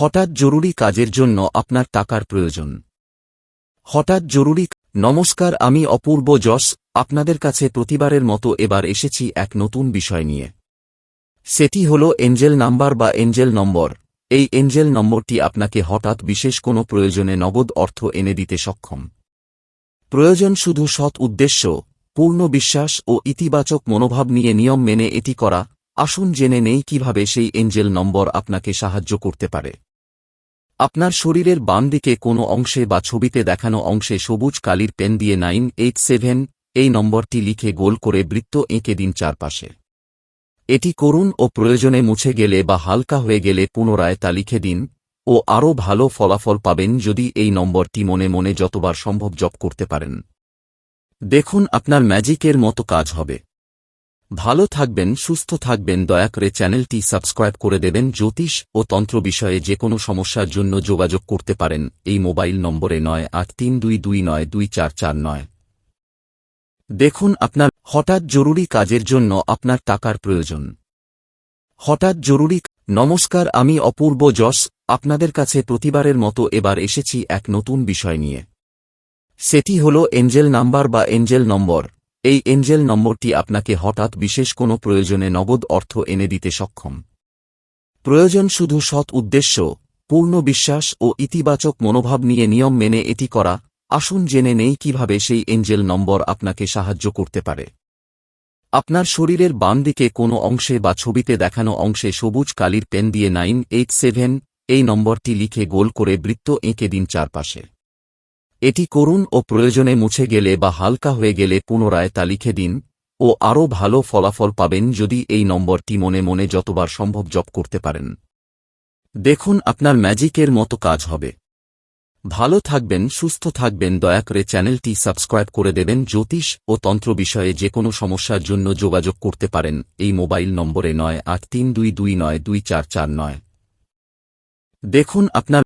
হঠাৎ জরুরি কাজের জন্য আপনার টাকার প্রয়োজন। হঠাৎ জরুরি নমস্কার, আমি অপূর্ব যশ আপনাদের কাছে প্রতিবারের মতো এবার এসেছি এক নতুন বিষয় নিয়ে। সেটি হল এঞ্জেল নাম্বার বা এঞ্জেল নম্বর। এই এঞ্জেল নম্বরটি আপনাকে হঠাৎ বিশেষ কোনো প্রয়োজনে নগদ অর্থ এনে দিতে সক্ষম। প্রয়োজন শুধু সৎ উদ্দেশ্য, পূর্ণ বিশ্বাস ও ইতিবাচক মনোভাব নিয়ে নিয়ম মেনে এটি করা। আসুন জেনে নেই কীভাবে সেই এঞ্জেল নম্বর আপনাকে সাহায্য করতে পারে। আপনার শরীরের বাম দিকে কোনো অংশে বা ছবিতে দেখানো অংশে সবুজ কালির পেন দিয়ে নাইন এইট সেভেন, এই নম্বরটি লিখে গোল করে বৃত্ত এঁকে দিন চারপাশে। এটি করুন ও প্রয়োজনে মুছে গেলে বা হালকা হয়ে গেলে পুনরায় তা লিখে দিন, ও আরও ভালো ফলাফল পাবেন যদি এই নম্বরটি মনে মনে যতবার সম্ভব জপ করতে পারেন। দেখুন আপনার ম্যাজিকের মতো কাজ হবে। ভালো থাকবেন, সুস্থ থাকবেন, দয়া করে চ্যানেলটি সাবস্ক্রাইব করে দেবেন, জ্যোতিষ ও তন্ত্র বিষয়ে যে কোনো সমস্যার জন্য যোগাযোগ করতে পারেন, এই মোবাইল নম্বরে নয় আট তিন দুই দুই নয় দুই চার চার নয়। দেখুন আপনার হঠাৎ জরুরি কাজের জন্য আপনার টাকার প্রয়োজন। হঠাৎ জরুরি নমস্কার, আমি অপূর্ব যশ আপনাদের কাছে প্রতিবারের মতো এবার এসেছি এক নতুন বিষয় নিয়ে। সেটি হল এঞ্জেল নাম্বার বা এঞ্জেল নম্বর। এই এঞ্জেল নম্বরটি আপনাকে হঠাৎ বিশেষ কোনো প্রয়োজনে নগদ অর্থ এনে দিতে সক্ষম। প্রয়োজন শুধু সৎ উদ্দেশ্য, পূর্ণ বিশ্বাস ও ইতিবাচক মনোভাব নিয়ে নিয়ম মেনে এটি করা, আসুন জেনে নেই কীভাবে সেই এঞ্জেল নম্বর আপনাকে সাহায্য করতে পারে। আপনার শরীরের বাম দিকে কোনো অংশে বা ছবিতে দেখানো অংশে সবুজ কালির পেন দিয়ে নাইন এইট সেভেন এই নম্বরটি লিখে গোল করে বৃত্ত এঁকে দিন চারপাশে। এটি করুন ও প্রয়োজনে মুছে গেলে বা হালকা হয়ে গেলে পুনরায় তা লিখে দিন, ও আরও ভালো ফলাফল পাবেন যদি এই নম্বরটি মনে মনে যতবার সম্ভব জপ করতে পারেন। দেখুন আপনার ম্যাজিকের মতো কাজ হবে। ভালো থাকবেন, সুস্থ থাকবেন, দয়া করে চ্যানেলটি সাবস্ক্রাইব করে দেবেন, জ্যোতিষ ও তন্ত্র বিষয়ে যে কোনো সমস্যার জন্য যোগাযোগ করতে পারেন, এই মোবাইল নম্বরে নয় আট তিন দুই দুই নয় দুই চার চার নয়। দেখুন আপনার